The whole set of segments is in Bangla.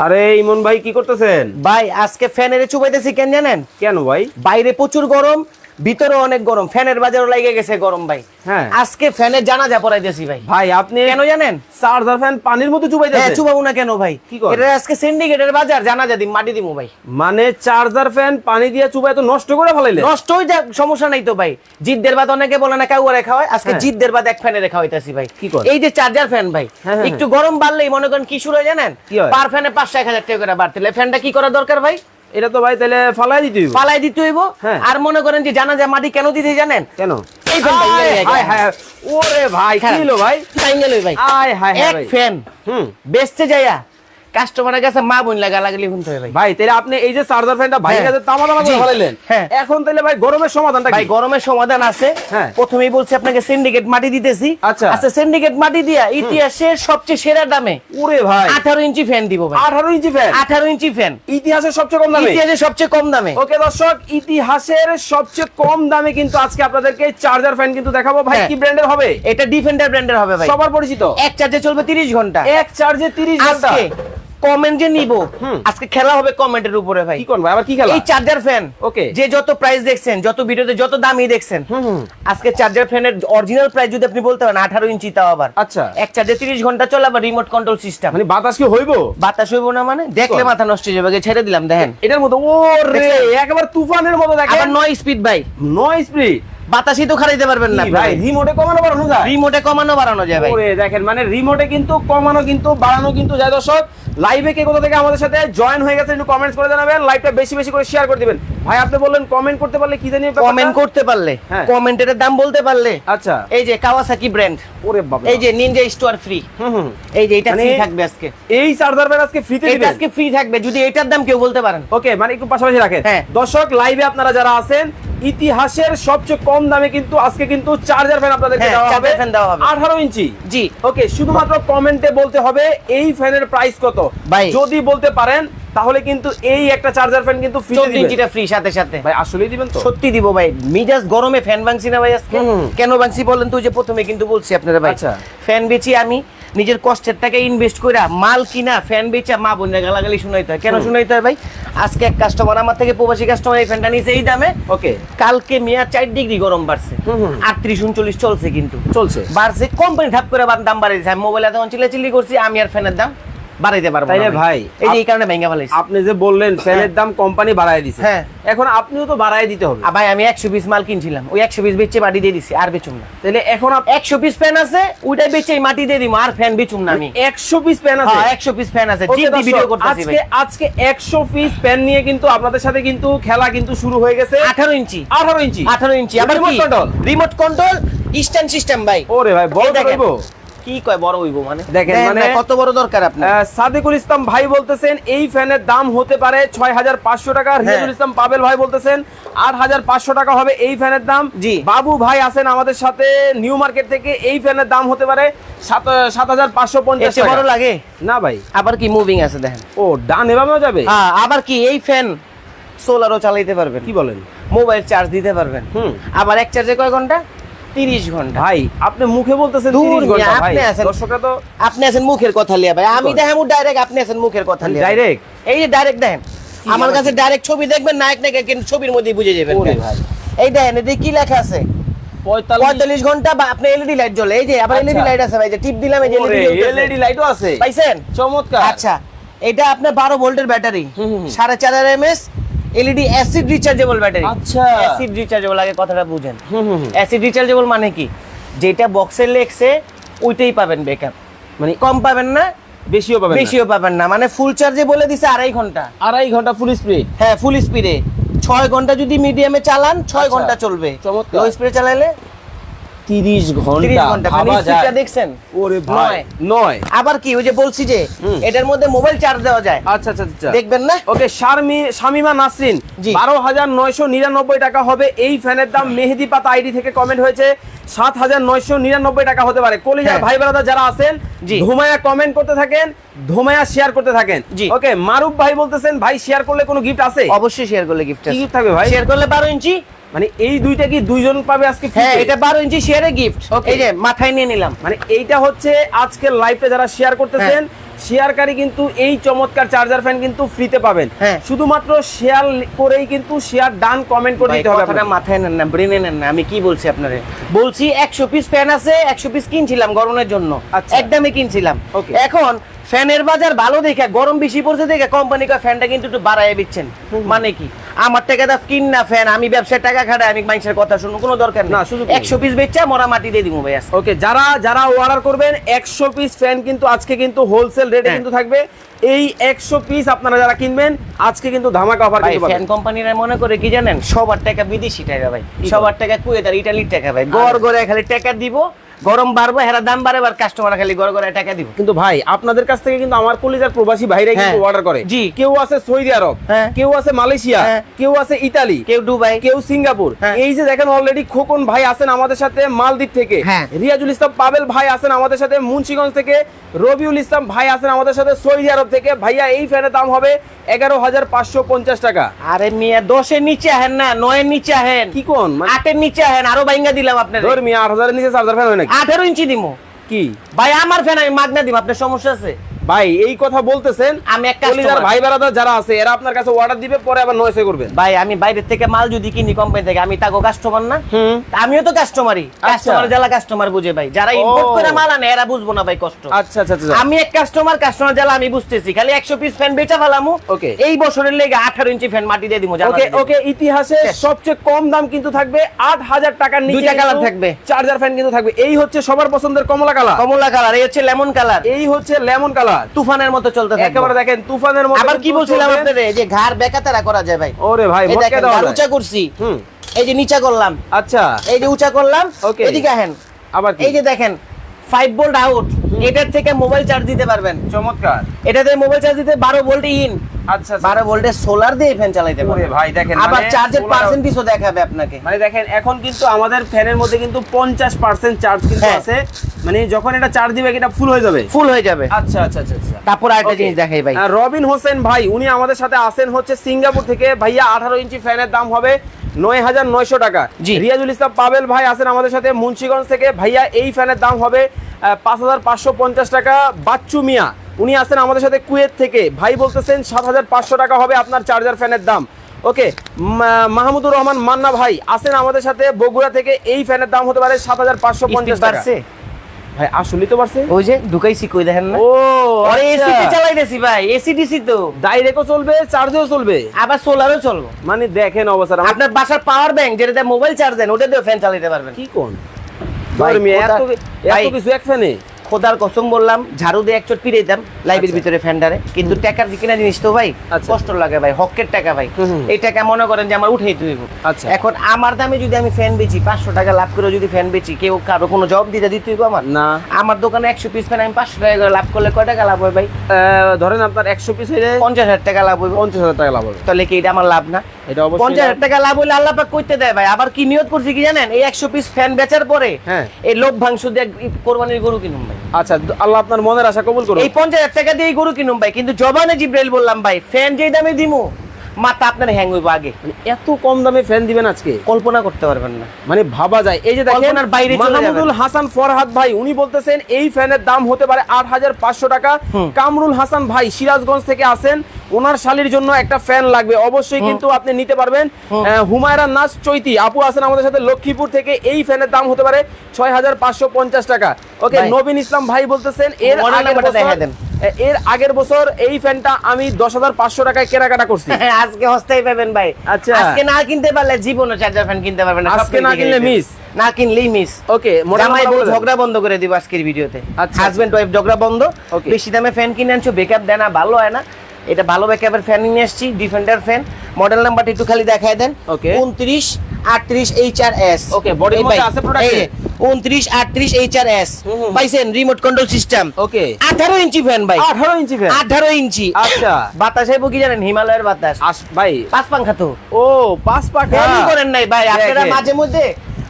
আরে ইমন ভাই কি করতেছেন? ভাই আজকে ফ্যানের চুবাইতেছি কেন জানেন? কেন ভাই? বাইরে প্রচুর গরম ভিতরে অনেক গরম। ফ্যানের বাজারও লাগে গেছে গরম ভাই। হ্যাঁ। আজকে ফ্যানের জানাজা পড়াইতেছি ভাই। ভাই আপনি কেন জানেন? চার্জার ফ্যান পানির মতো হ্যাঁ চুবাইতেছেন চুবাবো না কেন ভাই? কি? এটা আজকে সিন্ডিকেটের বাজার জানাজা দিম মাটি দিমু ভাই। মানে চার্জার ফ্যান পানি দিয়ে চুবাই তো নষ্ট করে ফেলাইলে? নষ্ট হয়ে যাক সমস্যা নাই তো ভাই। জিদ্দের বাদ অনেকে বলে না কেউ রেখা হয় আজকে হ্যাঁ। জিদ্দের বাদ এক ফ্যানে রেখা হইতাছি ভাই। কি করেন? এই যে চার্জার ফ্যান ভাই হ্যাঁ, হ্যাঁ, একটু গরম বাড়লেই মনে করেন কি শুরু হয় জানেন? পার ফ্যানে পাঁচশো এক হাজার টাকা করে বাড়তে। ফ্যানটা কি করা দরকার ভাই? এটা তো ভাই তাহলে ফালাই দিতে হইব। পালাই দিতে হইব। হ্যাঁ। আর মনে করেন যে জানা যায় মাটি কেন দিতে জানেন? কেন? এই ফ্যানটা ইয়ে হায়, ওরে ভাই কি হলো ভাই? টাইঙ্গেল ভাই। হায় হায় এক ফ্যান। হুম। বেচতে যাইয়া কাস্টমারের কাছে মা বোন লাগা লাগলি শুনতে ভাই। ভাই তাহলে আপনি এই যে চার্জার ফ্যানটা ভাই। কাছে তামা তামা করে ফেলাইলেন হ্যাঁ। এখন তাহলে ভাই গরমের সমাধানটা ভাই গরমের সমাধান আছে। হ্যাঁ। প্রথমেই বলছি আপনাকে সিন্ডিকেট মাটি দিতেছি। আচ্ছা। আচ্ছা সিন্ডিকেট মাটি দিয়া ইতিহাসের সবচেয়ে সেরা দামে ওরে ভাই। আঠারো ইঞ্চি ফ্যান দিব ভাই। আঠারো ইঞ্চি ফ্যান আঠারো ইঞ্চি ফ্যান ইতিহাসের সবচেয়ে কম দামে? ইতিহাসের সবচেয়ে কম দামে। ওকে দর্শক ইতিহাসের সবচেয়ে কম দামে কিন্তু আজকে আপনাদেরকে চার্জার ফ্যান কিন্তু দেখাবো। ভাই হ্যাঁ। কি ব্র্যান্ডের হবে? এটা ডিফেন্ডার ব্র্যান্ডের হবে ভাই। সবার পরিচিত? এক চার্জে চলবে তিরিশ ঘণ্টা। এক চার্জে 30 ঘণ্টা। কমেন্ট যে নিব। আজকে খেলা হবে কমেন্টের উপরে ভাই। কি কোন ভাই আবার কি খেলা? এই চার্জার ফ্যান Okay. যে যত প্রাইস দেখছেন যত ভিডিওতে যত দামই দেখছেন। আজকে চার্জার ফ্যানের অরিজিনাল প্রাইস যদি আপনি বলতে পারেন আঠারো ইঞ্চি তাও আবার। আচ্ছা। এক চার্জে তিরিশ ঘণ্টা চলে আবার রিমোট কন্ট্রোল সিস্টেম মানে বাতাস কি হইব? বাতাস হইব না মানে? দেখলে মাথা নষ্ট হয়ে যাবে ছেড়ে দিলাম দেখেন। এটার মতো ও রে? একেবারে তুফানের মতো দেখেন। আবার নয় স্পিড ভাই। নয় স্পিড বাতাসই তো খারাইতে পারবেন না ভাই। রিমোটে কমানো বাড়ানো যায়? রিমোটে কমানো বাড়ানো যায় ভাই। দেখেন মানে রিমোটে কিন্তু কমানো কিন্তু বাড়ানো কিন্তু যায় দর্শক। লাইভে কে কোথা থেকে আমাদের সাথে জয়েন হয়ে গেছে একটু কমেন্টস করে জানাবেন লাইভটা বেশি বেশি করে শেয়ার করে দিবেন। ভাই আপনি বললেন কমেন্ট করতে পারলে কি জানি কমেন্ট করতে পারলে হ্যাঁ। কমেন্টের দাম বলতে পারলে। আচ্ছা। এই যে কাওয়াসাকি ব্র্যান্ড ওরে বাবা। এই যে নিনজা স্টোর ফ্রি হুম হুম এই যে এটা মানে ফ্রি থাকবে আজকে। এই চার্জার ফ্যান আজকে ফ্রিতে দিবেন? আজকে ফ্রি থাকবে যদি এটার দাম কেউ বলতে পারেন। ওকে মানে একটু পাশাপাশি রাখেন। হ্যাঁ। দর্শক লাইভে আপনারা যারা আছেন ইতিহাসের সবচেয়ে কম দামে কিন্তু আজকে কিন্তু চার্জার ফ্যান আপনাদেরকে হ্যাঁ, দেওয়া হবে। 18 ইঞ্চি। জি। ওকে শুধুমাত্র কমেন্টে বলতে হবে এই ফ্যানের প্রাইস কত? ভাই। যদি বলতে পারেন তাহলে কিন্তু এই একটা চার্জার ফ্যান কিন্তু চোদ্দ দিবেন। ফ্রি সাথে সাথে। ভাই আসলেই দিবেন তো। সত্যি দিব ভাই। মিজাজ গরমে ফ্যান ভাঙছি না ভাই আজকে। কেন ভাঙছি বলেন তো যে প্রথমে কিন্তু বলছি আপনারা ভাই। আচ্ছা। ফ্যান বেচি আমি নিজের কষ্টের টাকা ইনভেস্ট কইরা মাল কিনা ফ্যান বেচা মা বোনের গালাগালি শুনাইতে হয়। কেন। শুনাইতে হয় ভাই? আজকে এক কাস্টমার আমার থেকে প্রবাসী কাস্টমার এই ফ্যানটা নিছে এই দামে। ওকে। কালকে মিয়া চার ডিগ্রি গরম বাড়ছে। আটত্রিশ উনচল্লিশ চলছে কিন্তু। চলছে। বাড়ছে কোম্পানি ধাপ করে দাম বাড়াই দিয়েছে আমি মোবাইলে তখন চিল্লাচিল্লি করছি আমি আর ফ্যানের দাম বাড়াইতে পারব তাইলে ভাই, এই যে এই কারণে ভেঙে ফেলাইছি। আপনি যে বললেন ফ্যানের দাম কোম্পানি বাড়ায় দিছে। হ্যাঁ। এখন আপনিও তো বাড়ায় দিতে হবে। ভাই আমি একশো পিস মাল কিনছিলাম। ওই একশো পিস বেচে মাটি দিয়ে দিছি আর বেচুম না। তাহলে এখন আপ- একশো পিস ফ্যান আছে ওইটাই বেচে মাটি দিয়ে আর ফ্যান বেচুম না আমি। 100 পিস প্যান আছে? হ্যাঁ পিস ফ্যান আছে। Okay, ভিডিও করতেছি আজকে আজকে 100 পিস প্যান নিয়ে কিন্তু আপনাদের সাথে কিন্তু খেলা কিন্তু শুরু হয়ে গেছে। আঠারো ইঞ্চি। 18 ইঞ্চি। আঠারো ইঞ্চি। আবার Remote কি? রিমোট কন্ট্রোল ইস্টার্ন সিস্টেম ভাই। ওরে ভাই বড় দেখেন। করব কি কয় বড় হইব মানে? দেখেন, মানে- কত বড় দরকার আপনার? সাদিকুল ইসলাম ভাই বলতেছেন এই ফ্যানের দাম হতে পারে ছয় হাজার পাঁচশো টাকা। হ্যাঁ। রিয়াজুল ইসলাম পাবেল ভাই বলতেছেন আট হাজার পাঁচশো টাকা হবে এই ফ্যানের দাম। জি। বাবু ভাই আছেন আমাদের সাথে নিউ মার্কেট থেকে এই ফ্যানের দাম হতে পারে সাত সাত হাজার পাঁচশো পঞ্চাশ বড় লাগে? না ভাই। আবার কি মুভিং আছে দেখেন? ও ডান এভাবেও যাবে? হ্যাঁ আবার কি এই ফ্যান সোলারও চালাইতে পারবেন। কি বলেন? মোবাইল চার্জ দিতে পারবেন। হুম। আবার এক চার্জে কয় ঘণ্টা? তিরিশ ঘণ্টা। ভাই আপনি মুখে বলতেছেন 30 ঘণ্টা ভাই। দর্শকরা তো আপনি আছেন মুখের কথা লিয়া ভাই। আমি করেন? ডাইরেক্ট আপনি আছেন মুখের কথা লিয়া Direct? এই যে ডাইরেক্ট দেখেন আমার কাছে ডাইরেক্ট ছবি দেখবেন নায়ক নায়ক কিন্তু ছবির মধ্যেই বুঝে যাবেন ভাই। এই দেখেন এদিকে কি লেখা আছে? পঁয়তাল্লিশ ঘণ্টা বা আপনি এলইডি লাইট জ্বলে। এই যে আবার আচ্ছা। এলইডি লাইট আছে ভাই যে টিপ দিলাম এই যে এলইডি লাইটও আছে। পাইছেন? চমৎকার। আচ্ছা এটা আপনার বারো ভোল্টের ব্যাটারি। সাড়ে চার MS LED acid rechargeable battery আচ্ছা। অ্যাসিড রিচার্জেবল আগে কথাটা বুঝেন। হুম, হুম। অ্যাসিড রিচার্জেবল মানে কি? যেটা বক্সে লেখছে ওইটাই পাবেন ব্যাকআপ মানে কম পাবেন না বেশিও পাবেন বেশিও পাবেন না। মানে ফুল চার্জে বলে দিছে আড়াই ঘণ্টা। আড়াই ঘণ্টা ফুল স্পিড হ্যাঁ ফুল স্পিডে ছয় ঘণ্টা যদি মিডিয়ামে চালান ছয় আচ্ছা। ঘণ্টা চলবে। লো স্পিডে চালাইলে তিরিশ ঘণ্টা দেখছেন? ওরে ভাই নয়। আবার কি ওই যে বলছি যে এটার মধ্যে মোবাইল চার্জ দেওয়া যায়। আচ্ছা আচ্ছা আচ্ছা দেখবেন না? ওকে শারমি শামিমা নাসরিন বারো হাজার নয়শো নিরানব্বই টাকা হবে। এই ফ্যানের দাম মেহেদি পাতা আইডি থেকে কমেন্ট হয়েছে। সাত হাজার নয়শো নিরানব্বই টাকা হতে পারে। কলিজার হ্যাঁ। ভাই ব্রাদার যারা আছেন। ধুমায়া কমেন্ট করতে থাকেন ধুমায়া শেয়ার করতে থাকেন। ওকে মারুফ ভাই বলতেছেন ভাই শেয়ার করলে কোনো গিফট আছে? অবশ্যই শেয়ার করলে গিফট gift থাকবে ভাই? শেয়ার করলে বারো ইঞ্চি। মানে এই দুইটা কি দুইজন পাবে আজকে হ্যাঁ এটা বারো ইঞ্চি শেয়ারে গিফট এই যে মাথায় নিয়ে নিলাম। মানে এইটা হচ্ছে আজকের লাইভে যারা শেয়ার করতেছেন শেয়ারকারী কিন্তু এই চমৎকার চার্জার ফ্যান কিন্তু ফ্রিতে পাবেন। হ্যাঁ। শুধুমাত্র শেয়ার করেই কিন্তু শেয়ার ডান কমেন্ট করে দিতে হবে আপনাকে। মাথায় নেন না ব্রেনে নেন না আমি কি বলছি আপনারে? বলছি একশো পিস ফ্যান আছে একশো পিস কিনছিলাম গরমের জন্য। আচ্ছা। একদমে কিনছিলাম. এখন ফ্যানের বাজার ভালো দেখে গরম বেশি পড়ছে দেখে কোম্পানি ফ্যানটা কিন্তু একটু বাড়ায় দিচ্ছেন। মানে কি? আমার টাকা দা কিন না ফ্যান আমি ব্যবসার টাকা খাটাই আমি মানুষের কথা শুনব কোনো দরকার না, শুধু একশো পিস বেচা মরা মাটি দিয়ে দিব ভাই ওকে যারা যারা অর্ডার করবেন একশো পিস ফ্যান কিন্তু আজকে কিন্তু হোলসেল রেটে হ্যাঁ। কিন্তু থাকবে। এই একশো পিস আপনারা যারা কিনবেন আজকে কিন্তু ধামাকা অফার কিন্তু ফ্যান কোম্পানিরা মনে করে কি জানেন? সবার টাকা বিদেশি টাকা ভাই। সবার টাকা কুয়েত আর ইটালির টাকা ভাই। গড় গড়ে খালি টাকা দিব গরম বাড়বে হেরা দাম বাড়বে আর কাস্টমার খালি গড় গড়ে টাকা দিব কিন্তু ভাই আপনাদের কাছ থেকে কিন্তু আমার কলিজার প্রবাসী ভাইরাই কিন্তু হ্যাঁ। অর্ডার করে জি। কেউ আছে সৌদি আরব হ্যাঁ। কেউ আছে মালয়েশিয়া হ্যাঁ। কেউ আছে ইতালি কেউ ডুবাই কেউ সিঙ্গাপুর হ্যাঁ। এই যে দেখেন অলরেডি খোকন ভাই আছেন আমাদের সাথে মালদ্বীপ থেকে হ্যাঁ। রিয়াজুল ইসলাম পাবেল ভাই আছেন আমাদের সাথে মুন্সিগঞ্জ থেকে রবিউল ইসলাম ভাই আছেন আমাদের সাথে সৌদি আরব থেকে ভাইয়া এই ফ্যানের দাম হবে এগারো হাজার পাঁচশো পঞ্চাশ টাকা আরে মিয়া দশের নিচে আহেন না নয়ের নিচে আহেন কি কোন মানে আটের নিচে আহেন আরও বাইঙ্গা দিলাম আপনার ধর মিয়া আট হাজারের নিচে চার্জার ফ্যান হয় নাকি আঠারো ইঞ্চি দিমু। কি? ভাই আমার ফ্যান আমি মাগনা দিব আপনার সমস্যা আছে? ভাই এই কথা বলতেছেন আমি এক customer। ভাই বেড়াদার যারা আছে এরা আপনার কাছে অর্ডার দিবে পরে আবার নয়সে করবেন। ভাই আমি বাইরের থেকে মাল যদি কিনি কোম্পানি থেকে আমি তাকে কাস্টমার না। আমিও তো কাস্টমারই কাস্টমার যারা কাস্টমার বুঝে ভাই। যারা ইম্পোর্ট করে মাল আনে এরা বুঝব না ভাই কষ্ট। আচ্ছা আচ্ছা আচ্ছা আমি এক কাস্টমার কাস্টমার যারা আমি বুঝতেছি। খালি একশো পিস ফ্যান বেচা ফেলামু। Okay. এই বছরের লেগে আঠারো ইঞ্চি ফ্যান মাটি দিয়ে দিব ওকে ওকে ইতিহাসে সবচেয়ে কম দাম কিন্তু থাকবে আট হাজার টাকার নিচে দুইটা colour থাকবে। চার্জার ফ্যান কিন্তু থাকবে। এই হচ্ছে সবার পছন্দের কমলা কালার কমলা কালার এই হচ্ছে লেমন কালার এই হচ্ছে লেমন কালার তুফানের মতো চলতে থাকে একেবারে দেখেন তুফানের মতো আবার কি বলছিলাম। আপনাদের? যে ঘাড় বেকাতারা করা যায় ভাই। ওরে ভাই এই দাও। উঁচা করছি হুম। এই যে নিচা করলাম। আচ্ছা। এই যে উঁচা করলাম। ওকে। এদিকে আহেন। আবার কি? এই যে দেখেন ফাইভ ভোল্ট আউট এটার থেকে মোবাইল চার্জ দিতে পারবেন। চমৎকার। এটাতে মোবাইল চার্জ দিতে বারো ভোল্ট ইন আচ্ছা আচ্ছা। বারো ভোল্টের সোলার দিয়ে ফ্যান চালাইতে পারবেন ভাই দেখেন আবার মানে চার্জের পার্সেন্টেজও দেখাবে আপনাকে। মানে দেখেন এখন কিন্তু আমাদের ফ্যানের মধ্যে কিন্তু পঞ্চাশ পার্সেন্ট চার্জ কিন্তু হ্যাঁ। আছে। মানে যখন এটা চার্জ দিবে এটা ফুল হয়ে যাবে। ফুল হয়ে যাবে। আচ্ছা আচ্ছা আচ্ছা আচ্ছা। তারপর আরেকটা জিনিস দেখাই ভাই। আর রবিন হোসেন ভাই উনি আমাদের সাথে আসেন হচ্ছে সিঙ্গাপুর থেকে। ভাইয়া আঠারো ইঞ্চি ফ্যানের দাম হবে নয় হাজার নয়শো টাকা। রিয়াজুল ইসলাম পাবেল ভাই আছেন আমাদের সাথে মুন্সিগঞ্জ থেকে। ভাইয়া এই ফ্যানের দাম হবে পাঁচ হাজার পাঁচশো পঞ্চাশ টাকা। বাচ্চু মিয়া উনি আছেন আমাদের সাথে কুয়েত থেকে। ভাই বলতেছেন সাত হাজার পাঁচশো টাকা হবে আপনার চার্জার ফ্যানের দাম। ওকে মাহমুদুর রহমান মান্না ভাই আছেন আমাদের সাথে বগুড়া থেকে এই ফ্যানের দাম হতে পারে সাত হাজার পাঁচশো পঞ্চাশ টাকা। ভাই আসলেই তো পারছে ওই যে ঢুকাইছি কই দেখেন না। ও আরে আচ্ছা। এসি চালাইতেছি ভাই এসি ডিসি তো। ডাইরেক্টও চলবে চার্জেও চলবে। আবার সোলারও চলবো। মানে দেখেন অবস্থা। আপনার বাসার পাওয়ার ব্যাংক যেটাতে মোবাইল চার্জ দেন ওটা দিয়ে ফ্যান চালাতে পারবেন। কি কোন? ভাই, এত এত কিছু এক ফ্যানে খোদার কসম বললাম ঝাড়ু দিয়ে এক চোট পিড়ে দিতাম লাইভের আচ্ছা। ভিতরে ফ্যান্ডারে কিন্তু টাকার কিনা জিনিস তো ভাই আচ্ছা। কষ্ট লাগে ভাই হকের টাকা ভাই। এই টাকা মনে করেন যে আমার উঠেই তুই আচ্ছা। এখন আমার দামে যদি আমি ফ্যান বেচি পাঁচশো টাকা লাভ করে যদি ফ্যান বেচি কেউ কারও কোনো জব দিতে দিতে হইবো আমার? না। আমার দোকানে একশো পিস ফ্যান আমি পাঁচশো টাকা করে লাভ করলে কয় টাকা লাভ হয় ভাই? ধরেন আপনার একশো পিস হইলে পঞ্চাশ হাজার টাকা লাভ হইব। পঞ্চাশ হাজার টাকা লাভ হবে। তাহলে কি এটা আমার লাভ না? এটা অবশ্যই পঞ্চাশ হাজার টাকা লাভ আল্লাহ পাক করতে দেয় ভাই। আবার কি নিয়ত করছি কি জানেন? এই একশো পিস ফ্যান বেচার পরে হ্যাঁ। এই লোভ ভাংশ দিয়ে কোরবানির গরু কিনুম ভাই। আচ্ছা আল্লাহ আপনার মনের আশা কবুল করুন এই পঞ্চাশ হাজার টাকা দিয়ে গরু কিনুম ভাই, কিন্তু জবানে জিব্রাইল বললাম ভাই, ফ্যান যেই দামে দিমু। মাথা আপনার হ্যাং হইব আগে। মানে এত কম দামে ফ্যান দিবেন আজকে? কল্পনা করতে পারবেন না। মানে ভাবা যায়। এই যে দেখেন কল্পনার বাইরে। মাহমুদুল হাসান ফরহাদ ভাই উনি বলতেছেন এই ফ্যানের দাম হতে পারে আট হাজার পাঁচশো টাকা। কামরুল হাসান ভাই সিরাজগঞ্জ থেকে আসেন। ওনার শালির জন্য একটা ফ্যান লাগবে। অবশ্যই কিন্তু আপনি নিতে পারবেন। হুমায়রা নাচ চৈতি আপু আছেন আমাদের সাথে লক্ষ্মীপুর থেকে। এই ফ্যানের দাম হতে পারে ছয় হাজার পাঁচশো পঞ্চাশ টাকা। ওকে। নবীন ইসলাম ভাই বলতেছেন এর আগের দেখায় দেন। এর আগের বছর এই ফ্যানটা আমি দশ হাজার পাঁচশো টাকায় কেনাকাটা করছি। আজকে হস্তাই পাবেন ভাই। আচ্ছা। আজকে না কিনতে পারলে জীবনে চার্জার ফ্যান কিনতে পারবেন না আজকে না কিনলে মিস না কিনলেই মিস ওকে জামাই বউ ঝগড়া বন্ধ করে দিব আজকের ভিডিওতে। আচ্ছা। হাজবেন্ড ওয়াইফ ঝগড়া বন্ধ. বেশি দামে ফ্যান কিনে আনছো বেকআপ দেয় না ভালো হয় না। এটা ভালো ব্যাকআপের ফ্যান নিয়ে এসেছি ডিফেন্ডার ফ্যান মডেল নাম্বারটা একটু খালি দেখায় দেন। আটত্রিশ H R S Okay, body র মধ্যে আছে আটত্রিশ এইচ আর এস হুম হুম। পাইছেন রিমোট কন্ট্রোল সিস্টেম ওকে আঠারো ইঞ্চি ফ্যান ভাই। আঠারো ইঞ্চি ফ্যান আঠারো ইঞ্চি। আচ্ছা। বাতাস আইবো কি জানেন হিমালয়ের বাতাস। ভাই। পাঁচ পাঙ্খা তো ও পাঁচ পাখা ফ্যানই করেন নাই ভাই আপনারা। মাঝে মধ্যে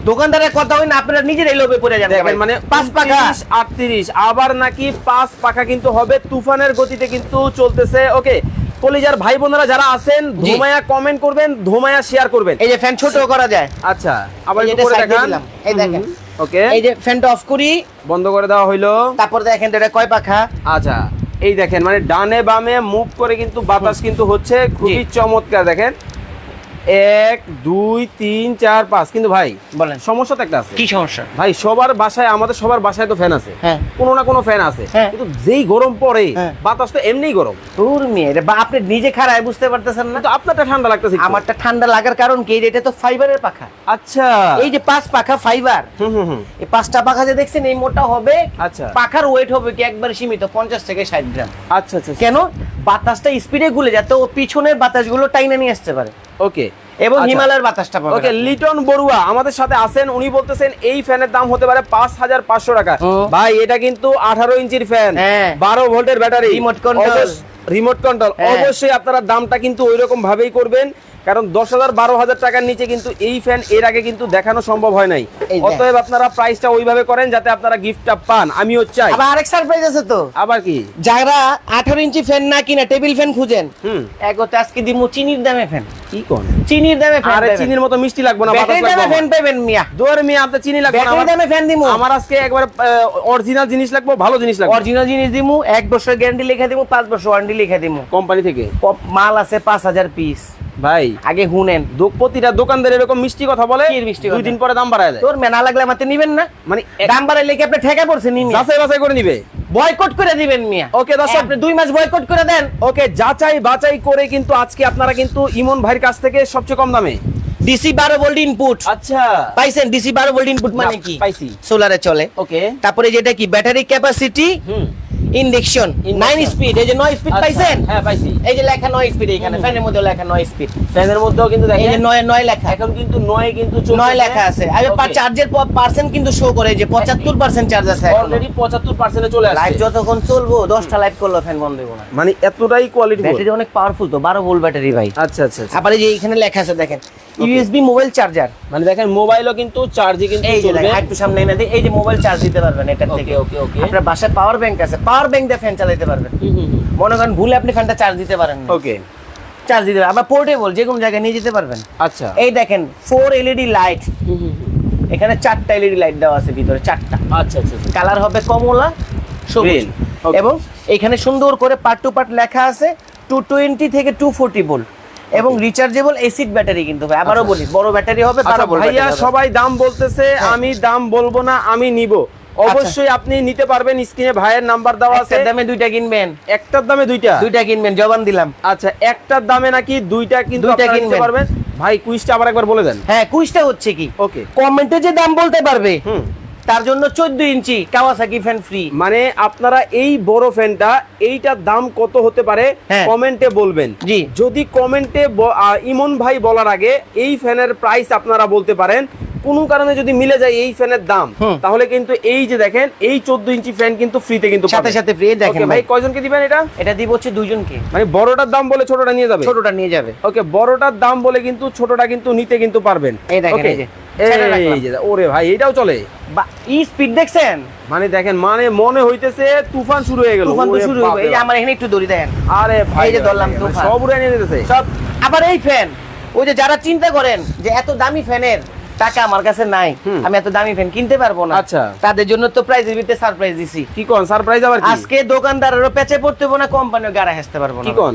দোকানদারের কথা হয় না আপনারা নিজেরাই লোভে পড়ে দেখেন মানে পাঁচ পাখা। আটত্রিশ আবার নাকি পাঁচ পাখা কিন্তু হবে তুফানের গতিতে কিন্তু চলতেছে ওকে? কলিজার ভাই বোনেরা যারা আছেন। ধুমায়া কমেন্ট করবেন ধুমায়া শেয়ার করবেন। এই যে ফ্যান ছোট করা যায়। আচ্ছা আবার এটা দেখান। এই দেখেন। ওকে। এই যে ফ্যানটা অফ করি। বন্ধ করে দেওয়া হইল। তারপর দেখেন এটা কয় পাখা? আচ্ছা এই দেখেন মানে ডানে বামে মুভ করে কিন্তু বাতাস কিন্তু হচ্ছে খুবই চমৎকার দেখেন। এক দুই তিন চার পাঁচ। কিন্তু ভাই বলেন। সমস্যা তো একটা আছে। কি সমস্যা? ভাই সবার বাসায় আমাদের সবার বাসায় তো ফ্যান আছে। হ্যাঁ। কোনো না কোনো ফ্যান আছে। হ্যাঁ। কিন্তু যেই গরম পড়ে হ্যাঁ। বাতাস তো এমনিই গরম। তোর মেয়ে বা আপনি নিজে খারায় বুঝতে পারতেছেন না? কিন্তু আপনারটা ঠান্ডা লাগতেছে আমারটা ঠান্ডা লাগার কারণ কি? এটা তো ফাইবারের পাখা। আচ্ছা। এই যে পাঁচ পাখা ফাইবার হুম হুম হুম। এই পাঁচটা পাখা যে দেখছেন এই মোটা হবে। আচ্ছা। পাখার ওয়েট হবে কি? একবার সীমিত পঞ্চাশ থেকে ষাট গ্রাম। আচ্ছা আচ্ছা কেন? বাতাসটা স্পিডে গুলে যাতে ও পিছনের বাতাসগুলো টাইনা নিয়ে আসতে পারে। ওকে। এবং আচ্ছা। হিমালয়ের বাতাসটা পাবেন ওকে লিটন বড়ুয়া আমাদের সাথে আছেন। উনি বলতেছেন এই ফ্যানের দাম হতে পারে পাঁচ হাজার পাঁচশো টাকা। ভাই এটা কিন্তু আঠারো ইঞ্চির ফ্যান। হ্যাঁ। বারো ভোল্টের battery. Remote control remote control. অবশ্যই আপনারা দামটা কিন্তু ওই রকম ভাবেই করবেন। কারণ দশ হাজার বারো হাজার টাকার নিচে কিন্তু এই ফ্যান এর আগে কিন্তু দেখানো সম্ভব হয় নাই। অতএব আপনারা প্রাইসটা ওইভাবে করেন যাতে আপনারা গিফটটা পান আমিও চাই। আবার আরেক সারপ্রাইজ আছে তো। আবার কি? যারা আঠারো ইঞ্চি ফ্যান না কিনা টেবিল ফ্যান খুঁজেন হুম। এগোতে আজকে দিমু চিনির দামে ফ্যান কি কোন? চিনির দামে ফ্যান আরে চিনির মতো মিষ্টি লাগবে না বাতাস লাগবে ফ্যান পাবেন মিয়া। দোয়ারে মিয়া আপনার চিনি লাগবে না আমার- দামে ফ্যান দিমু। আমার আজকে একবার অরিজিনাল জিনিস লাগবে ভালো জিনিস লাগবে। অরিজিনাল জিনিস দিমু এক বছর গ্যারান্টি লিখে দিমু পাঁচ বছর ওয়ারেন্টি লিখে দিমু। কোম্পানি থেকে? মাল আছে পাঁচ হাজার পিস ভাই আগে হুনেন প্রতিটা দোকানদার এরকম মিষ্টি কথা বলে মিষ্টি দুই দিন পরে দাম বাড়ায় দেয়। তোর মেনা লাগলে আমাতে নিবেন না? মানে দাম বাড়াইলে কি আপনি ঠেকা পড়ছেন যাচাই বাছাই করে নিবে। বয়কট করে দিবেন মিয়া। ওকে দর্শক। আপনি দুই মাস বয়কট করে দেন। ওকে যাচাই বাছাই করে কিন্তু আজকে আপনারা কিন্তু ইমন ভাইয়ের কাছ থেকে সবচেয়ে কম দামে। ডিসি বারো ভোল্ট ইনপুট আচ্ছা। পাইছেন ডিসি বারো ভোল্ট ইনপুট মানে কি? পাইছি। সোলারে চলে। ওকে। তারপরে যেটা কি? ব্যাটারি ক্যাপাসিটি হুম। ইন্ডেকশন। নাইন স্পিড এই যে নয় স্পিড আচ্ছা, পাইছেন? হ্যাঁ পাইছি। এই যে লেখা নয় স্পিড এখানে ফ্যানের মধ্যে লেখা নয় স্পিড ফ্যানের মধ্যেও কিন্তু দেখেন এই যে নয় নয় লেখা। এখন কিন্তু নয় কিন্তু। নয় লেখা আছে। আর Okay. চার্জের পার্সেন্ট কিন্তু শো করে যে পঁচাত্তর পার্সেন্ট চার্জ আছে অলরেডি পঁচাত্তর পার্সেন্টে চলে আসছে। লাইভ যতক্ষণ চলবো দশটা লাইভ করল ফ্যান বন্ধ হইব না মানে এতটাই কোয়ালিটি ব্যাটারি অনেক পাওয়ারফুল তো বারো ভোল্ট ব্যাটারি ভাই। আচ্ছা আচ্ছা আচ্ছা। আবার এই যে এখানে লেখা আছে দেখেন। ইউএসবি মোবাইল চার্জার মানে দেখেন মোবাইলও কিন্তু চার্জে কিন্তু এই যে চলবে। একটু সামনে এনে দিই এই যে মোবাইল চার্জ দিতে পারবেন এটার Okay, থেকে। ওকে ওকে আপনার বাসায় পাওয়ার ব্যাংক আছে। পাওয়ার ব্যাংক দিয়ে ফ্যান চালাতে পারবেন। মনে করেন ভুলে আপনি ফ্যানটা চার্জ দিতে পারেন ওকে চার্জ দিতে পারেন। আবার পোর্টেবল যে কোনো জায়গায় নিয়ে যেতে পারবেন। আচ্ছা। এই দেখেন ফোর এলইডি লাইট। এখানে চারটা এলইডি লাইট দেওয়া আছে ভিতরে চারটা। আচ্ছা আচ্ছা আচ্ছা। কালার হবে কমলা সবুজ। এবং এখানে সুন্দর করে পার্ট টু পার্ট লেখা আছে টু টোয়েন্টি থেকে টু ফোর্টি ভোল্ট এবং রিচার্জেবল এসিড ব্যাটারি কিন্তু ভাই আবারও বলি বড় ব্যাটারি হবে আচ্ছা ভাইয়া সবাই দাম বলতেছে হ্যাঁ। আমি দাম বলব না আমি নিব। অবশ্যই আপনি নিতে পারবেন স্ক্রিনে ভাইয়ের নাম্বার দেওয়া আছে। দামে দুইটা কিনবেন। একটার দামে দুইটা? দুইটা কিনবেন জবান দিলাম। আচ্ছা একটার দামে নাকি দুইটা কিন্তু দুইটা কিনতে পারবেন? ভাই কুইজটা আবার একবার বলে দেন। হ্যাঁ কুইজটা হচ্ছে কি? ওকে কমেন্টে যে দাম বলতে পারবে হুম। তার জন্য চোদ্দ ইঞ্চি কাওয়াসাকি ফ্যান ফ্রি মানে আপনারা এই বড় ফ্যানটা এইটার দাম কত হতে পারে হ্যাঁ। কমেন্টে বলবেন। জি। যদি কমেন্টে ইমন ভাই বলার আগে এই ফ্যানের প্রাইস আপনারা বলতে পারেন। কোনো কারণে যদি মিলে যায় এই ফ্যানের দাম তাহলে কিন্তু এই যে দেখেন এই চোদ্দ ইঞ্চি ফ্যান কিন্তু ফ্রিতে কিন্তু সাথে সাথে ফ্রি দেখেন ভাই কয়জনকে দিবেন এটা? এটা দিব হচ্ছে দুইজনকে। মানে বড়টার দাম বলে ছোটটা নিয়ে যাবে? ছোটটা নিয়ে যাবে। ওকে বড়টার দাম বলে কিন্তু ছোটটা কিন্তু নিতে কিন্তু পারবেন। এই দেখেন, Okay? এই যে, ওরে ভাই এটাও চলে। ই স্পিড দেখছেন? মানে দেখেন মানে মনে হইতেছে তুফান শুরু হয়ে গেল। তুফান তো শুরু বাপরে এই আমার এখানে একটু দড়ি আরে ভাই এই যে ধরলাম তুফান। সব উড়ে নিয়ে যেতেছে। সব আবার এই ফ্যান ওই যে যারা চিন্তা করেন যে এত দামি ফ্যানের টাকা আমার কাছে নাই আমি এত দামি ফ্যান কিনতে পারব না। আচ্ছা। তাদের জন্য তো প্রাইজের ভিতরে সারপ্রাইজ দিছি। কি কোন? সারপ্রাইজ আবার কি? আজকে দোকানদারেরও পেঁচে পড়তে হব না কোম্পানিও গাড়া হাসতে পারব না। কি কোন?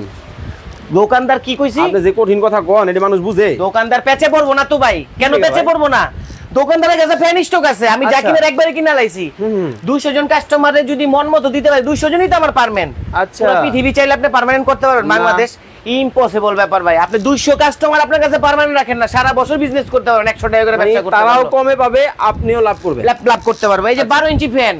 দোকানদার কি কইছি? আপনি যে কঠিন কথা কোন এটা মানুষ বুঝে। দোকানদার পেঁচে পড়ব না তো ভাই। কেন পেঁচে পড়ব না? দোকানদারের কাছে ফ্যান স্টক আছে আমি আচ্ছা। জাকিরের একবারে কিনা লাইছি। হুম, হুম। দুইশো জন কাস্টমারের যদি মন মতো দিতে পারে দুইশো জনই তো আমার পারমেন আচ্ছা। পুরো পৃথিবী চাইলে আপনি পার্মানেন্ট করতে পারবেন। বাংলাদেশ ইম্পসিবল ব্যাপার ভাই। আপনি দুইশো কাস্টমার আপনার কাছে পার্মানেন্ট রাখেন না সারা বছর বিজনেস করতে পারবেন একশো টাকা করে মানে ব্যবসা করতে তারাও কমে পাবে আপনিও লাভ করবেন। লাভ লাভ করতে পারব। এই যে বারো ইঞ্চি ফ্যান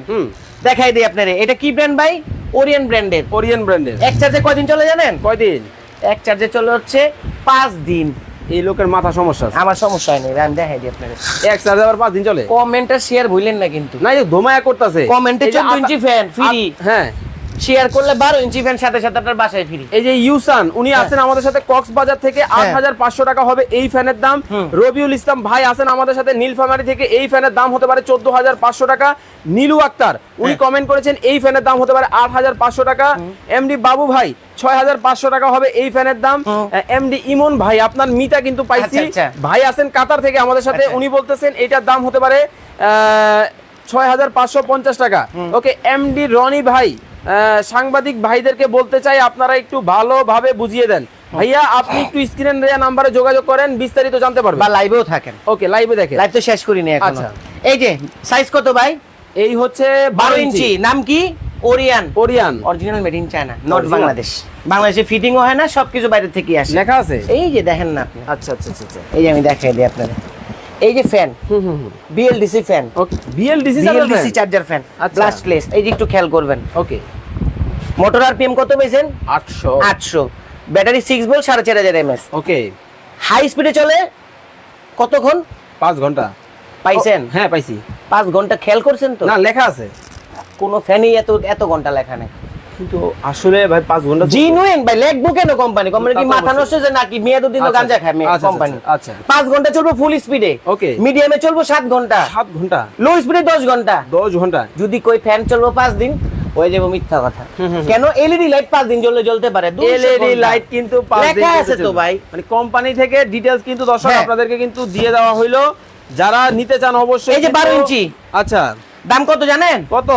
দেখাই দিই আপনার। এটা কি ব্র্যান্ড ভাই? ওরিয়ন ব্র্যান্ডের কোরিয়ান ব্র্যান্ডের এক চার্জে কয়দিন চলে জানেন? কয়দিন? এক চার্জে চলে হচ্ছে পাঁচ দিন। এই লোকের মাথা সমস্যা আমার সমস্যা নেই আমি দেখাই দিই আপনাকে এক চার্জ আবার পাঁচ দিন চলে? কমেন্টটা শেয়ার ভুলেন না কিন্তু। না ধোমায়া করতেছে। কমেন্টে 14 ইঞ্চি ফ্যান ফ্রি হ্যাঁ। শেয়ার করলে বারো ইঞ্চি ফ্যান সাথে সাথে আপনার বাসায় ফ্রি। এই যে ইউসান উনি হ্যাঁ। আছেন আমাদের সাথে কক্সবাজার থেকে আট হাজার পাঁচশো টাকা হবে এই ফ্যানের দাম। রবিউল ইসলাম ভাই আছেন আমাদের সাথে নীলফামারি থেকে এই ফ্যানের দাম হতে পারে চোদ্দ হাজার পাঁচশো টাকা। নীলু আক্তার উনি হ্যাঁ। কমেন্ট করেছেন এই ফ্যানের দাম হতে পারে আট হাজার পাঁচশো টাকা। এমডি বাবু ভাই ছয় হাজার পাঁচশো টাকা হবে এই ফ্যানের দাম। এমডি ইমন ভাই আপনার মিটা কিন্তু পাইছি। আচ্ছা, আচ্ছা। ভাই আছেন কাতার থেকে আমাদের সাথে আচ্ছা। উনি বলতেছেন এটার দাম হতে পারে ছয় হাজার পাঁচশো পঞ্চাশ টাকা। ওকে এমডি রনি ভাই সাংবাদিক ভাইদেরকে বলতে চাই আপনারা একটু ভালোভাবে বুঝিয়ে দেন। ভাইয়া আপনি একটু স্ক্রিন দেওয়া নাম্বারে যোগাযোগ করেন বিস্তারিত জানতে পারবেন। বা লাইভেও থাকেন। ওকে লাইভে দেখে লাইভ তো শেষ করিনি এখন। আচ্ছা। এই যে সাইজ কত ভাই? এই হচ্ছে বারো ইঞ্চি। নাম কি? Orion. Orion. Original made in China not Bangladesh বাংলাদেশে ফিটিংও হয় না সবকিছু বাইরে থেকে আসে। লেখা আছে? এই যে দেখেন না আপনি। আচ্ছা আচ্ছা আচ্ছা আচ্ছা। এই যে আমি দেখাই দিই আপনাদের। এই যে ফ্যান হুম হুম হুম। BLDC fan okay BLDC BLDC charger fan আচ্ছা। ব্লাস্টলেস এই যে একটু খেয়াল করবেন। ওকে মোটর আরপিএম কত পেয়েছেন? 800 আটশো। ব্যাটারি সিক্স ভোল্ট সাড়ে চার হাজার এমএস ওকে হাই স্পিডে চলে কতক্ষণ? 5 ঘণ্টা। পাইছেন? হ্যাঁ পাইছি। পাঁচ ঘণ্টা খেয়াল করছেন তো? না লেখা আছে। কোনো ফ্যানই এত এত ঘণ্টা লেখা নেই। কিন্তু আসলে ভাই 5 ঘণ্টা জিনুইন ভাই লেখবো কেন কোম্পানি কোম্পানি কি মাথা নষ্ট হয়েছে নাকি? মেয়ে দুদিন তো আচ্ছা, খায় মেয়ে আচ্ছা, কোম্পানি আচ্ছা, আচ্ছা। ঘণ্টা চলবো ফুল স্পিডে Okay. মিডিয়ামে চলবো ঘণ্টা। 7 ঘণ্টা? লো স্পিডে দশ ঘণ্টা। 10 ঘণ্টা? যদি কই ফ্যান চলবো দিন মিথ্যা কথা। কেন এলইডি লাইট পাঁচ দিন জ্বললে জ্বলতে পারে? এলইডি লাইট কিন্তু 5 লেখা আছে তো ভাই। মানে কোম্পানি থেকে ডিটেইলস কিন্তু দর্শক হ্যাঁ। আপনাদেরকে কিন্তু দিয়ে দেওয়া হইল। যারা নিতে চান অবশ্যই এই যে কিন্তু- 12 ইঞ্চি। আচ্ছা। দাম কত জানেন? কত?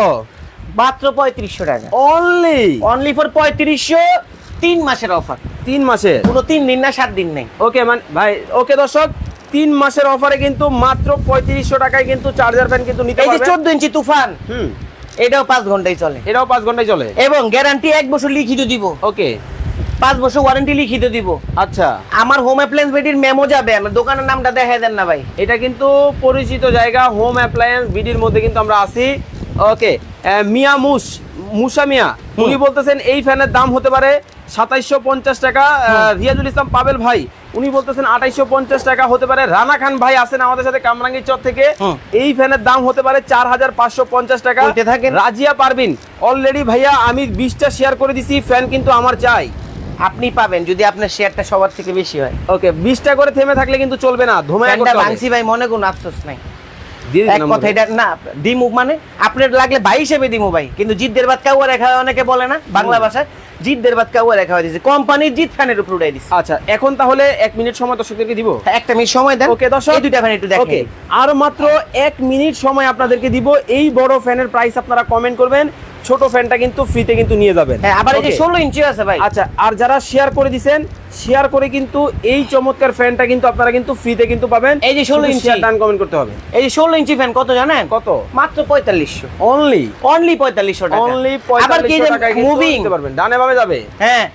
মাত্র পঁয়ত্রিশশো টাকা। অনলি অনলি ফর পঁয়ত্রিশশো তিন মাসের অফার 3 মাসে? কোনো তিন দিন না সাত দিন নেই। ওকে মানে ভাই ওকে দর্শক তিন মাসের অফারে কিন্তু মাত্র পঁয়ত্রিশশো টাকায় কিন্তু চার্জার ফ্যান কিন্তু নিতে এই যে চোদ্দ ইঞ্চি তুফান হুম। এটাও পাঁচ ঘন্টায় চলে। এটাও পাঁচ ঘন্টায় চলে? এবং গ্যারান্টি এক বছর লিখিত দিব। ওকে পাঁচ বছর ওয়ারেন্টি লিখিত দিব। আচ্ছা। আমার হোম অ্যাপ্লায়েন্স বেটির মেমো যাবে আমার দোকানের নামটা দেখাই দেন না ভাই। এটা কিন্তু পরিচিত জায়গা হোম অ্যাপ্লায়েন্স বিডির মধ্যে কিন্তু আমরা আছি। ওকে মিয়া মুস মুসা মিয়া উনি বলতেছেন এই ফ্যানের দাম হতে পারে সাতাইশশো পঞ্চাশ টাকা। রিয়াজুল ইসলাম পাবেল ভাই উনি বলতেছেন আঠাইশশো পঞ্চাশ টাকা হতে পারে। রানা খান ভাই আছেন আমাদের সাথে কামরাঙ্গি চর থেকে। এই ফ্যানের দাম হতে পারে চার হাজার পাঁচশো পঞ্চাশ টাকা। রাজিয়া পারবিন অলরেডি ভাইয়া আমি বিশটা শেয়ার করে দিছি ফ্যান কিন্তু আমার চাই। আপনি পাবেন যদি আপনার শেয়ারটা সবার থেকে বেশি হয়। ওকে বিশটা করে থেমে থাকলে কিন্তু চলবে না ভাঙছি ভাই মনে কোনো আফসোস নাই। এক কথা এটা না দিমু মানে আপনার লাগলে ভাই হিসেবে দিমু ভাই কিন্তু জিদ্দের বাদ কাউয়া রেখা অনেকে বলে না বাংলা ভাষায়। জিদ্দের বাদ কাউয়া রেখা হয়ে দিছে কোম্পানির জিত ফ্যানের উপর উঠাই দিছে। আচ্ছা এখন তাহলে এক মিনিট সময় দর্শকদেরকে দিব? একটা মিনিট সময় দেন। ওকে দর্শক এই দুইটা ফ্যান একটু দেখেন। ওকে আর মাত্র এক মিনিট সময় আপনাদেরকে দিব। এই বড় ফ্যানের প্রাইস আপনারা কমেন্ট করবেন। ছোট ফ্যানটা কিন্তু ফ্রিতে কিন্তু নিয়ে যাবেন। হ্যাঁ আবার এই যে Okay? ষোলো ইঞ্চি আছে ভাই। আচ্ছা আর যারা শেয়ার করে দিছেন শেয়ার করে কিন্তু এই চমৎকার ফ্যানটা কিন্তু আপনারা কিন্তু ফ্রিতে কিন্তু পাবেন। এই যে 16 ইঞ্চি। ডান কমেন্ট করতে হবে। এই যে ষোলো ইঞ্চি ফ্যান কত জানেন? কত? মাত্র পঁয়তাল্লিশশো। অনলি অনলি পঁয়তাল্লিশশো টাকা। অনলি আবার কি যে মুভিং নিতে পারবেন। ডানে বামে যাবে। হ্যাঁ।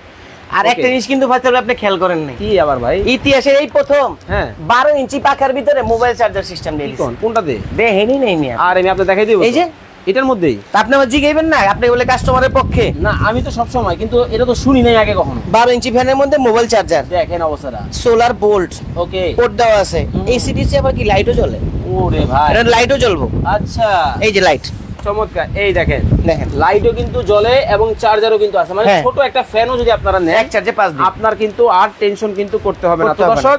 আর একটা জিনিস কিন্তু ফার্স্ট আপনি খেয়াল করেন নাই। কি আবার ভাই? ইতিহাসে এই প্রথম হ্যাঁ। বারো ইঞ্চি পাখার ভিতরে মোবাইল চার্জার সিস্টেম দিয়ে কি কোন? কোনটাতে দেখেনি নেই মিয়া। আর আমি আপনাকে দেখাই দিব। এই যে। এটার মধ্যেই। আপনি আমার জিগাইবেন না? আপনি বলে কাস্টমারের পক্ষে। না আমি তো সব সময় কিন্তু এটা তো শুনি নাই আগে কখনো। বারো ইঞ্চি ফ্যানের মধ্যে মোবাইল চার্জার দেখেন অবস্থাটা। সোলার বোল্ট ওকে। পোর্ট দেওয়া আছে। এসিডিসি আবার কি লাইটও জ্বলে? ওরে ভাই। এটা লাইটও জ্বলবো। আচ্ছা। এই যে লাইট চমৎকার। এই দেখেন। দেখেন। লাইটও কিন্তু জ্বলে এবং চার্জারও কিন্তু আছে। মানে হ্যাঁ। ছোট একটা ফ্যানও যদি আপনারা নেন এক চার্জে পাঁচ দিন। আপনার কিন্তু আর টেনশন কিন্তু করতে হবে না। তো দর্শক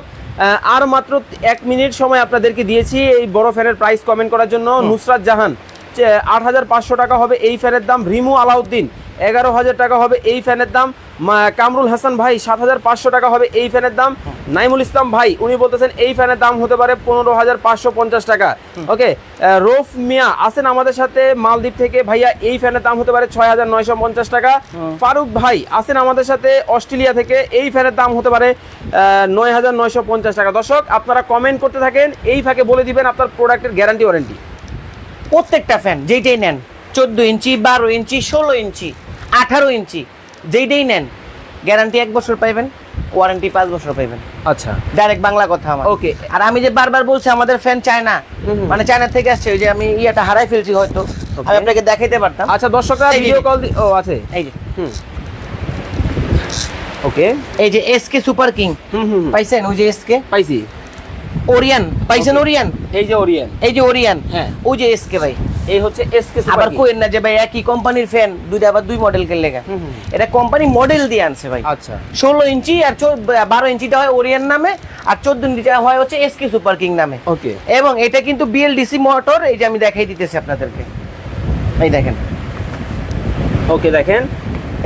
আর মাত্র এক মিনিট সময় আপনাদেরকে দিয়েছি এই বড় ফ্যানের প্রাইস কমেন্ট করার জন্য। নুসরাত জাহান আট হাজার পাঁচশো টাকা হবে এই ফ্যানের দাম। রিমু আলাউদ্দিন এগারো হাজার টাকা হবে এই ফ্যানের দাম। কামরুল হাসান ভাই সাত হাজার পাঁচশো টাকা হবে এই ফ্যানের দাম। নাইমুল ইসলাম ভাই উনি বলতেছেন এই ফ্যানের দাম হতে পারে পনেরো হাজার পাঁচশো পঞ্চাশ টাকা। ওকে রোফ মিয়া আছেন আমাদের সাথে মালদ্বীপ থেকে। ভাইয়া এই ফ্যানের দাম হতে পারে ছয় হাজার নয়শো পঞ্চাশ টাকা। ফারুক ভাই আছেন আমাদের সাথে অস্ট্রেলিয়া থেকে। এই ফ্যানের দাম হতে পারে নয় হাজার নয়শো পঞ্চাশ টাকা। দর্শক আপনারা কমেন্ট করতে থাকেন এই ফাঁকে বলে দিবেন আপনার প্রোডাক্টের গ্যারান্টি ওয়ারেন্টি প্রত্যেকটা ফ্যান যেইটাই নেন চোদ্দ ইঞ্চি বারো ইঞ্চি ষোলো ইঞ্চি আঠারো ইঞ্চি যেইটাই নেন গ্যারান্টি এক বছর পাইবেন ওয়ারেন্টি পাঁচ বছর পাইবেন। আচ্ছা। ডাইরেক্ট বাংলা কথা আমার। ওকে আর আমি যে বারবার বলছি আমাদের ফ্যান চায়না। মানে চায়না থেকে আসছে ওই যে আমি ইয়াটা হারাই ফেলছি হয়তো। আমি আপনাকে দেখাইতে পারতাম। আচ্ছা দর্শকরা ভিডিও কল ও আছে। এই যে। হুম। ওকে এই যে এসকে সুপার কিং হুম হুম হুম। পাইছেন? ওই যে এসকে পাইছি। ওরিয়ান পাইছেন ওরিয়ান? এই যে ওরিয়েন। এই যে ওরিয়ান। হ্যাঁ। ওই যে এসকে ভাই। এই হচ্ছে এসকে আবার কোয়েন না যে ভাই একই কোম্পানির ফ্যান দুইটা আবার দুই মডেল কে লেখা। এটা কোম্পানি মডেল দিয়ে আনছে ভাই। আচ্ছা। ষোলো ইঞ্চি আর বারো ইঞ্চিটা হয় ওরিয়ান নামে আর চোদ্দ ইঞ্চিটা হয় হচ্ছে এসকে সুপার কিং নামে। ওকে এবং এটা কিন্তু বিএলডিসি মোটর এই যে আমি দেখাই দিতেছি আপনাদেরকে। এই দেখেন। ওকে দেখেন।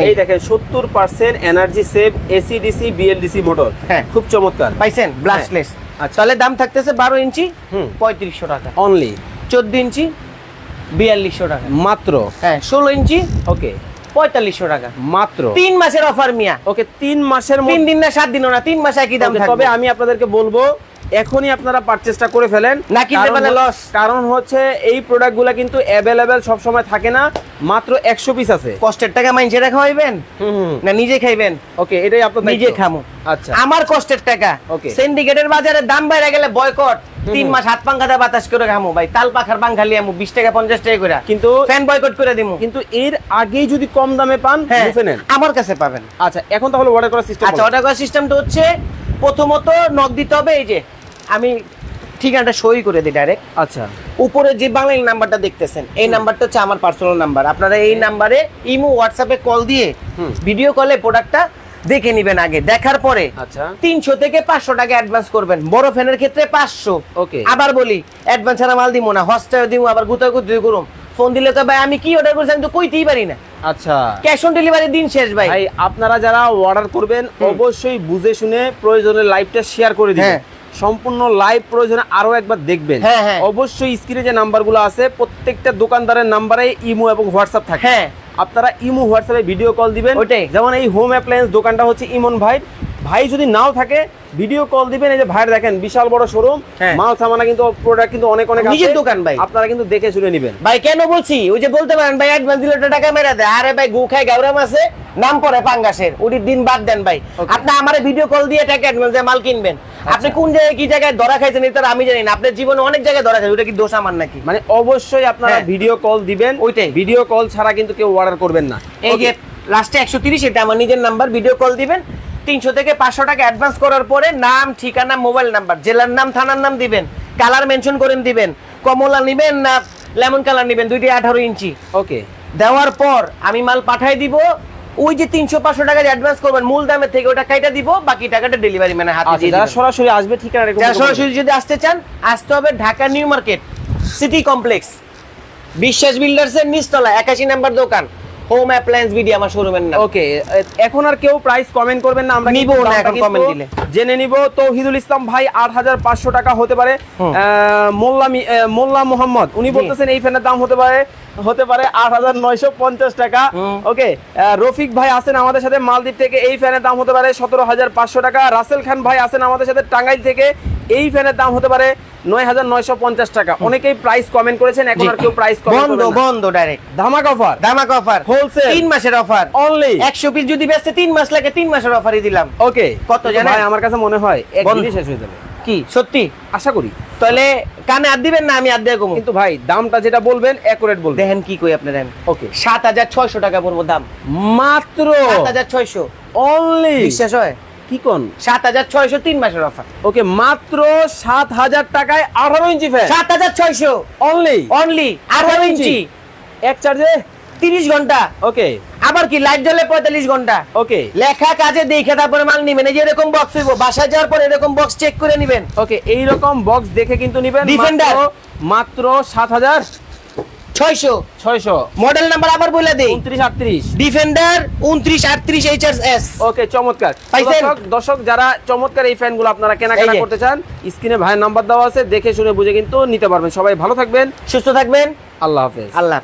এই। দেখেন সত্তর percent energy save AC DC BLDC motor হ্যাঁ। খুব চমৎকার। পাইছেন? ব্লাস্টলেস আচ্ছা। তাহলে দাম থাকতেছে বারো ইঞ্চি। পঁয়ত্রিশশো টাকা। অনলি চোদ্দ ইঞ্চি বিয়াল্লিশশো টাকা। মাত্র? হ্যাঁ ষোলো ইঞ্চি ওকে পঁয়তাল্লিশশো টাকা। মাত্র? তিন মাসের অফার মিয়া। ওকে তিন মাসের তিন দিন না সাত দিনও না তিন মাসে একই দাম তবে আমি আপনাদেরকে বলব এখনই আপনারা পারচেসটা করে ফেলেন। না কিনতে পারলে হ- কারণ হচ্ছে এই প্রোডাক্টগুলো কিন্তু অ্যাভেলেবেল সব সময় থাকে না মাত্র একশো পিস আছে। কষ্টের টাকা মাইনছে রেখা হইবেন না নিজে খাইবেন? ওকে এটাই আপনার নিজে। খামু। আচ্ছা। আমার কষ্টের টাকা। Okay. সিন্ডিকেটের বাজারে দাম বাইরে গেলে বয়কট তিন মাস হাত পাঙ্খাতে বাতাস করে খামু। ভাই তাল পাখার পাঙ্খালি আমু বিশ টাকা পঞ্চাশ টাকা করে কিন্তু ফ্যান বয়কট করে দিমু। কিন্তু এর আগেই যদি কম দামে পান হ্যাঁ নেন। আমার কাছে পাবেন। আচ্ছা এখন তাহলে অর্ডার করার সিস্টেম আচ্ছা অর্ডার করার সিস্টেমটা হচ্ছে প্রথমত নক দিতে হবে এই যে আমি ঠিকানাটা সই করে দিই ডাইরেক্ট আচ্ছা। উপরে যে বাংলা নাম্বারটা দেখতেছেন এই নাম্বারটা হচ্ছে আমার পার্সোনাল নাম্বার আপনারা এই নাম্বারে ইমো হোয়াটসঅ্যাপে কল দিয়ে ভিডিও কলে প্রোডাক্টটা দেখে নেবেন আগে। দেখার পরে আচ্ছা। তিনশো থেকে পাঁচশো টাকা অ্যাডভান্স করবেন। বড় ফ্যানের ক্ষেত্রে পাঁচশো। Okay. আবার বলি অ্যাডভান্স ছাড়া মাল দিব না। হস্টার দিব আবার গুতাগুতি করুম। ফোন দিলে তো ভাই আমি কি অর্ডার করছি আমি তো কইতেই পারি না। আচ্ছা। ক্যাশ অন ডেলিভারি দিন শেষ ভাই। ভাই আপনারা যারা অর্ডার করবেন অবশ্যই বুঝে শুনে প্রয়োজনে লাইভটা শেয়ার করে দিবেন। হ্যাঁ। সম্পূর্ণ লাইভ প্রয়োজনে আরও একবার দেখবেন। হ্যাঁ, হ্যাঁ। অবশ্যই স্ক্রিনে যে নাম্বারগুলো আছে প্রত্যেকটা দোকানদারের নাম্বারে ইমো এবং হোয়াটসঅ্যাপ থাকে। হ্যাঁ। আপনারা ইমো হোয়াটসঅ্যাপে ভিডিও কল দিবেন। ওইটাই। যেমন এই হোম অ্যাপ্লায়েন্স দোকানটা হচ্ছে ইমন ভাই। ভাই যদি নাও থাকে ভিডিও কল দিবেন এই যে ভাইয়ের দেখেন বিশাল বড় শোরুম হ্যাঁ। মাল সামানা কিন্তু প্রোডাক্ট কিন্তু অনেক অনেক নিজের দোকান ভাই। আপনারা কিন্তু দেখে শুনে নেবেন। ভাই কেন বলছি? ওই যে বলতে পারেন ভাই অ্যাডভান্স দিলে টাকা মেরা দেয়। আরে ভাই গু খায় গাউরাম আছে নাম পরে পাঙ্গাসের। ওটির দিন বাদ দেন ভাই। আপনি আমার ভিডিও কল দিয়ে টাকা অ্যাডভান্স দিয়ে মাল কিনবেন। আপনি কোন জায়গায় কি জায়গায় ধরা খাইছেন এটা আমি জানি না। আপনার জীবনে অনেক জায়গায় ধরা খাইছেন ওটা কি দোষ আমার নাকি? মানে অবশ্যই আপনারা হ্যাঁ। ভিডিও কল দিবেন। ওইটাই। ভিডিও কল ছাড়া কিন্তু কেউ অর্ডার করবেন না। এই যে লাস্টে একশো তিরিশ এটা আমার নিজের নাম্বার ভিডিও কল দিবেন। তিনশো থেকে পাঁচশো টাকা অ্যাডভান্স করার পরে নাম ঠিকানা মোবাইল নাম্বার জেলার নাম থানার নাম দিবেন কালার মেনশন করেন দিবেন কমলা নিবেন না লেমন কালার নিবেন দুইটি আঠারো ইঞ্চি। ওকে দেওয়ার পর আমি মাল পাঠাই দিব ওই যে তিনশো পাঁচশো টাকা অ্যাডভান্স করবেন মূল দামের থেকে ওটা কাইটা দিব বাকি টাকাটা ডেলিভারি ম্যানের হাতে আচ্ছা দিয়ে যারা সরাসরি আসবে ঠিকানা যারা সরাসরি যদি আসতে চান আসতে হবে Dhaka new market city complex Biswas বিল্ডার্সের নিচতলা একাশি নাম্বার দোকান। হোম অ্যাপ্লায়েন্স বিডি আমার শোরুমের নাম। ওকে এখন আর কেউ প্রাইস কমেন্ট করবেন না আমরা নিব না এখন কমেন্ট দিলে। জেনে নিব। তৌহিদুল ইসলাম ভাই আট হাজার পাঁচশো টাকা হতে পারে। মোল্লা মোল্লা মোহাম্মদ উনি বলতেছেন এই ফ্যানের দাম হতে পারে হতে পারে আট হাজার নয়শো পঞ্চাশ টাকা। ওকে রফিক ভাই আছেন আমাদের সাথে মালদ্বীপ থেকে এই ফ্যানের দাম হতে পারে সতেরো হাজার পাঁচশো টাকা। রাসেল খান ভাই আছেন আমাদের সাথে টাঙ্গাইল থেকে এই ফ্যানের দাম হতে পারে নয় হাজার নয়শো পঞ্চাশ টাকা। অনেকেই প্রাইস কমেন্ট করেছেন এখন আর কেউ প্রাইস বন্ধ বন্ধ ডাইরেক্ট ধামাক অফার দামাক অফার Wholesale। তিন মাসের অফার অনলি একশো পিস যদি বেচতে তিন মাস লাগে তিন মাসের অফারই দিলাম। ওকে কত জানেন? আমার কাছে মনে হয় এক বন্ধ। শেষ হয়ে যাবে। কি? সত্যি? আশা করি। তাহলে কানে হাত দিবেন না আমি হাত দিয়ে কমু। কিন্তু ভাই দামটা যেটা বলবেন অ্যাকুরেট বলবেন। দেখেন কি কই আপনার ওকে। সাত হাজার ছয়শো টাকা পড়ব দাম। মাত্র? সাত হাজার ছয়শো। অনলি বিশ্বাস হয়? কি কোন? সাত হাজার ছয়শো তিন মাসের অফার ওকে মাত্র সাত হাজার টাকায় আঠারো ইঞ্চি ফ্যান সাত হাজার ছয়শো। অনলি অনলি আঠারো ইঞ্চি। এক চার্জে তিরিশ ঘণ্টা। ওকে। আবার কি লাইট জ্বলে পঁয়তাল্লিশ ঘণ্টা? ওকে। লেখা কাজে দেখে তারপরে মাল নিবেন। এই যে এরকম বক্স হইব বাসায় যাওয়ার পর এরকম বক্স চেক করে নিবেন। ওকে এই রকম বক্স দেখে কিন্তু নিবেন ডিফেন্ডার মাত্র- সাত হাজার ছয়শো। ছয়শো। মডেল নাম্বার আবার বলে দেই। উনত্রিশ আটত্রিশ। ডিফেন্ডার উনত্রিশ আটত্রিশ এইচ এস ওকে চমৎকার? দর্শক যারা চমৎকার এই ফ্যানগুলো আপনারা কেনাকাটা করতে চান স্ক্রিনে ভাইয়ের নাম্বার দেওয়া আছে দেখে শুনে বুঝে কিন্তু নিতে পারবেন। সবাই ভালো থাকবেন। সুস্থ থাকবেন। আল্লাহ হাফেজ। আল্লাহ।